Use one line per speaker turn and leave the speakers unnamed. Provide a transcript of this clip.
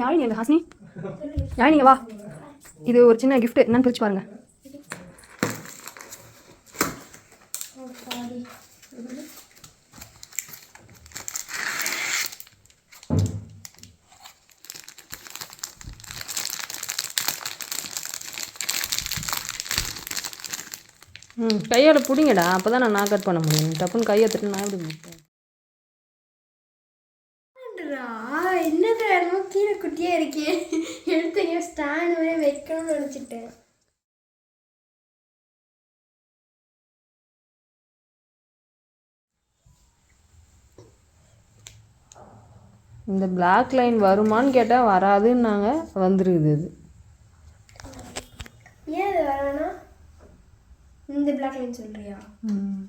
யாழினி எங்க ஹாசினி யாழினிங்க வா. இது ஒரு சின்ன கிஃப்ட் என்னன்னு பிரிச்சு பாருங்க. ம் கையால் பிடிங்கடா. அப்போ தான் நான் நான் கட் பண்ண முடியும். டப்புன்னு கையை எடுத்துட்டு நான் எப்படி முடிப்பேன்
என்னது என்னமோ கீழே குட்டியா இருக்கே. எடுத்து எங்கேயோ ஸ்டாண்ட் வைக்கணும்னு நினச்சிட்டேன்.
இந்த பிளாக் லைன் வருமான்னு கேட்டால் வராதுன்னாங்க வந்துருக்குது அது.
ஏன் அது வரானா இந்த பிளாக் லைன் சொல்றியா?
ம்.